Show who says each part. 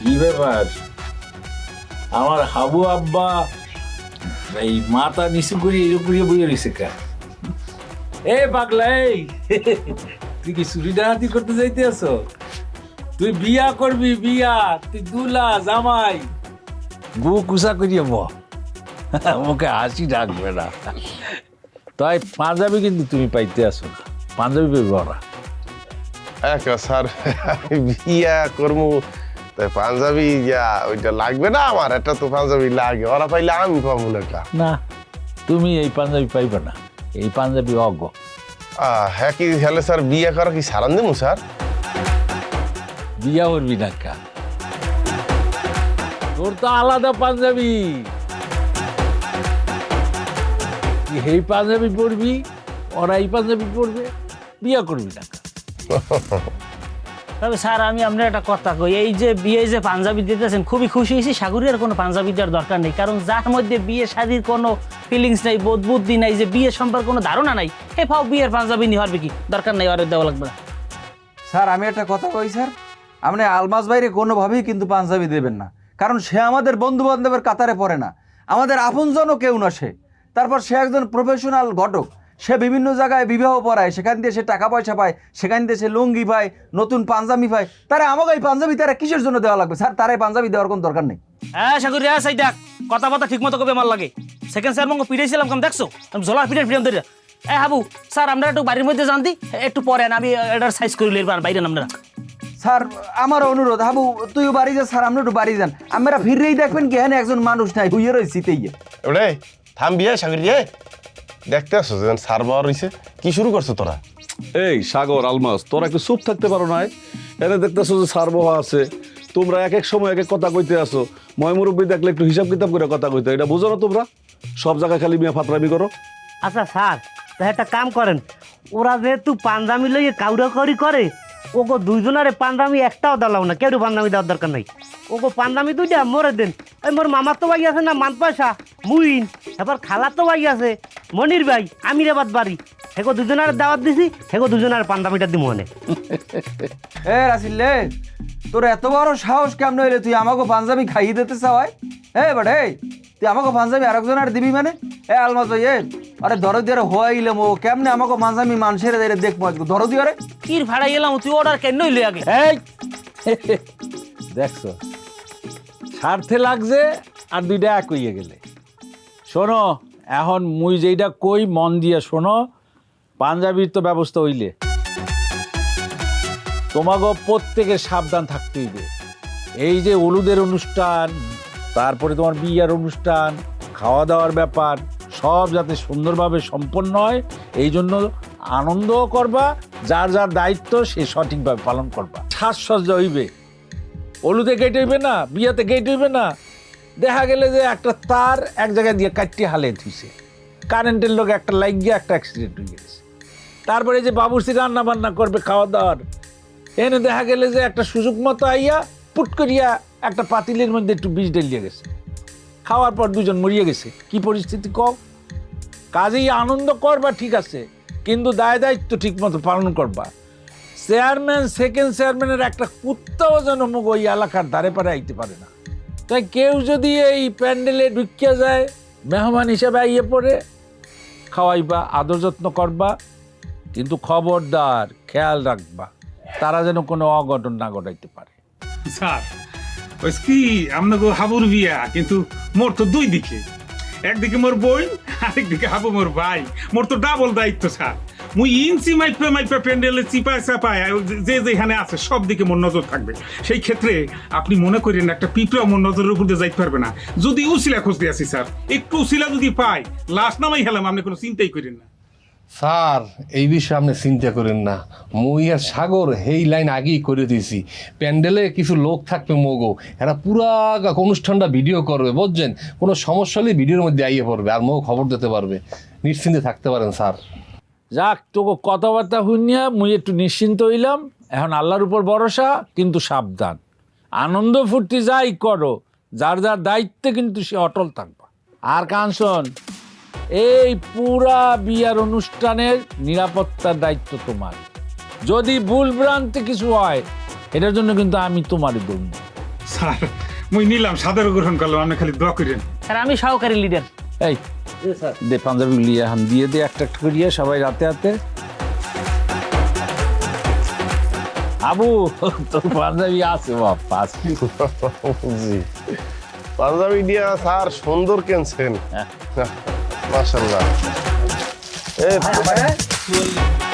Speaker 1: কি ব্যাপার? আমার হাবু আব্বা এই মাথা নিচু করে এরকম করে রয়েছে কা? এ পাগলা, এই। তুই কি চুরি ডাহাতি করতে যাইতে আছো? তুই বিয়া করবি, বিয়া। তুই দুলা, জামাই। বউ কুসা করিয়ে ব মুখে হাসি ডাকবে না। তাই পাঞ্জাবি কিন্তু তুমি পাইতে আসো পাঞ্জাবি পাইব না
Speaker 2: স্যার, বিয়া করব। তাই পাঞ্জাবি ইয়া ওইটা লাগবে না আমার একটা তো পাঞ্জাবি লাগে ওরা পাইলে আমি পাবো একটা।
Speaker 1: না তুমি এই পাঞ্জাবি পাইবে না এই পাঞ্জাবি অজ্ঞ।
Speaker 2: হ্যাঁ কি হলে স্যার বিয়ে করা কি সারান দেবো স্যার?
Speaker 1: বিয়া করবি না কা তোর তো আলাদা পাঞ্জাবি। এই পাঞ্জাবি পরবি ওরা এই পাঞ্জাবি পরবে বিয়া করবি না
Speaker 3: তবে স্যার, আমি আপনার একটা কথা কই, এই যে বিয়ে যে পাঞ্জাবি দিতেছেন, খুবই খুশি হয়েছি। সাগরের কোনো পাঞ্জাবি দেওয়ার দরকার নেই, কারণ যার মধ্যে বিয়ে শাদির কোনো ফিলিংস নাই, বোধ বুদ্ধি নাই, যে বিয়ে সম্পর্কে কোনো ধারণা নাই, হে ফাও বিয়ের পাঞ্জাবি নিয়ে হবে কি? দরকার নেই, আর দেওয়া লাগবে না।
Speaker 4: স্যার, আমি একটা কথা কই, স্যার। আপনি আলমাস বাইরে কোনোভাবেই কিন্তু পাঞ্জাবি দেবেন না, কারণ সে আমাদের বন্ধু বান্ধবের কাতারে পড়ে না। আমাদের আপনজনও কেউ না সে। তারপর সে একজন প্রফেশনাল ঘটক সে বিভিন্ন জায়গায় বিবাহ পড়ায় সেখান দিয়ে সে টাকা পয়সা পায় সেখান দিয়ে সে লুঙ্গি পায় নতুন পাঞ্জাবি পায়। তারা আমাকে এই পাঞ্জাবি তারা কিসের জন্য দেওয়া লাগবে? স্যার তারা এই পাঞ্জাবি দেওয়ার কোনো দরকার নেই।
Speaker 3: হ্যাঁ সাগর হ্যাঁ সাই দেখ কথা বার্তা ঠিক মতো কবে আমার লাগে? সেকেন্ড স্যার মঙ্গ পিড়াইছিলাম কাম দেখছ? আমি ঝোলার পিড়ে পিড়াম ধরে। এ হাবু স্যার আমরা একটু বাড়ির মধ্যে যান দি। একটু পরে না আমি এটার সাইজ করে লিখবার বাইরে আমরা।
Speaker 4: স্যার আমার অনুরোধ হাবু তুইও বাড়ি যা স্যার আমরা একটু বাড়ি যান। আমরা ফিরেই দেখবেন কি হ্যাঁ একজন মানুষ নাই হুইয়ে রয়েছি তেইয়ে
Speaker 2: ওরে থাম বিয়ে সাগর দেখতে আসছো যে সার বাওয়া রয়েছে কি শুরু করছ তোরা?
Speaker 5: এই সাগর আলমাস তোরা একটু চুপ থাকতে পারো না এনে দেখতেছো যে সার বাবা আছে। তোমরা এক এক সময় এক এক কথা কইতে আসো। ময় মুরব্বী দেখলে একটু হিসাব কিতাব করে কথা কইতে এটা বুঝো না তোমরা? সব জায়গায় খালি মিয়া ফাতরামি করো।
Speaker 6: আচ্ছা স্যার তা একটা কাম করেন। ওরা যেহেতু পাঞ্জাবি লইয়ে কাউরা করি করে ওগো দুইজনারে পাঞ্জাবি একটাও দালাও না কেউ পাঞ্জাবি দেওয়ার দরকার নাই? ওগো পাঞ্জাবি দুইটা মরে দেন। ওই মোর মামার তো ভাই আছে না মান পয়সা মুইন, এবার খালার তো ভাই আছে, মনির ভাই, আমিরাবাদ বাড়ি। হেগো দুজনার দাওয়াত দিছি, হেগো দুজনার পাঞ্জাবিটা দিব মনে
Speaker 4: এ রাসিল্লে তোর এত বড় সাহস কেমন হইলে? তুই আমাকে পাঞ্জাবি খাইয়ে দিতে চাওয়াই এ, বাট এই তুই আমাকে পাঞ্জাবি আরেকজন আর দিবি মানে? এ, আলমাজ ভাই, এ আরে ধরো দিয়ে হওয়াইলে মো কেমনে আমাকে পাঞ্জাবি মানুষের দেখব আজকে? ধরো দিয়ে
Speaker 3: কির ভাড়া গেলাম তুই অর্ডার কেন লই আগে?
Speaker 1: এই দেখছ? স্বার্থে লাগছে আর দুইটা এক হইয়া গেলে। শোনো এখন মুই যেইটা কই মন দিয়ে শোনো পাঞ্জাবির তো ব্যবস্থা হইলে। তোমাকে প্রত্যেকে সাবধান থাকতে হইবে। এই যে হলুদের অনুষ্ঠান তারপরে তোমার বিয়ার অনুষ্ঠান খাওয়া দাওয়ার ব্যাপার সব যাতে সুন্দরভাবে সম্পন্ন হয়, এই জন্য আনন্দও করবা, যার যার দায়িত্ব সে সঠিকভাবে পালন করবা। সাজসজ্জা হইবে। হলুদে গেট হইবে না, বিয়াতে গেট হইবে না। দেখা গেলে যে একটা তার এক জায়গায় দিয়ে কাটটি হালে থুইছে কারেন্টের লোক একটা লাইক গিয়ে একটা অ্যাক্সিডেন্ট হয়ে গেছে। তারপরে যে বাবুর্চি রান্না বান্না করবে খাওয়া দাওয়ার এনে দেখা গেলে যে একটা সুযোগ মতো আইয়া পুট করিয়া একটা পাতিলের মধ্যে একটু বীজ ঢেলিয়ে গেছে। খাওয়ার পর দুজন মরিয়ে গেছে। কি পরিস্থিতি কম কাজেই আনন্দ করবা ঠিক আছে, কিন্তু দায় দায়িত্ব ঠিক মতো পালন করবা। চেয়ারম্যান সেকেন্ড চেয়ারম্যানের একটা কুত্তাও যেন মুখ ওই এলাকার ধারে পারে আইতে পারে না। তাই কেউ যদি এই প্যান্ডেলে ঢুকিয়া যায়, মেহমান হিসেবে আইয়ে পড়ে, খাওয়াইবা, আদর যত্ন করবা, কিন্তু খবরদার খেয়াল রাখবা, তারা যেন কোনো অঘটন না ঘটাইতে পারে।
Speaker 7: স্যার ওই কি আপনাকে হাবুর বিয়া, কিন্তু মোর তো দুই দিকে। একদিকে মোর বই আরেকদিকে হাবু মোর ভাই। মোর তো ডাবল দায়িত্ব, স্যার। মুই ইঞ্চি মাইপে মাইপে প্যান্ডেলে চিপায় চাপায় যে যেখানে আছে, সব দিকে মোর নজর থাকবে। সেই ক্ষেত্রে আপনি মনে করেন একটা পিঁপড়া মোর নজরের উপর দিয়ে যাইতে পারবে না। যদি উসিলা খুঁজতে আসি, স্যার, একটু উসিলা যদি পাই, লাশ নামাই হেলাম, আপনি কোনো চিন্তাই করেন না।
Speaker 8: স্যার, এই বিষয়ে আপনি চিন্তা করেন না। মুই আর সাগর এই লাইন আগেই করে দিয়েছি। প্যান্ডেলে কিছু লোক থাকবে মগো। এরা পুরা অনুষ্ঠানটা ভিডিও করবে, বুঝছেন? কোনো সমস্যা হলে ভিডিওর মধ্যে আইয়ে পড়বে আর মৌ খবর দিতে পারবে। নিশ্চিন্তে থাকতে পারেন, স্যার।
Speaker 1: যাক তোকে কথাবার্তা শুনিয়া মুই একটু নিশ্চিন্ত হইলাম। এখন আল্লাহর উপর ভরসা, কিন্তু সাবধান। আনন্দ ফুর্তি যাই করো, যার যার দায়িত্বে কিন্তু সে অটল থাকবা। আর কাঞ্চন এই পুরা বিয়ার অনুষ্ঠানের নিরাপত্তার দায়িত্ব তোমার। যদি ভুল ভ্রান্তি কিছু হয় এটার জন্য কিন্তু আমি তোমারই বলব
Speaker 7: স্যার মুই নিলাম সাদর গ্রহণ করলাম আপনি খালি দোয়া করেন।
Speaker 3: স্যার আমি সহকারী লিডার।
Speaker 1: এই দে পাঞ্জাবি লিয়ে হান দিয়ে দে একটা একটা করিয়ে সবাই রাতে রাতে আবু তোর পাঞ্জাবি আছে বাপ আছে।
Speaker 2: পাঞ্জাবি দিয়া স্যার সুন্দর কেনছেন। মাশাল্লাহ এ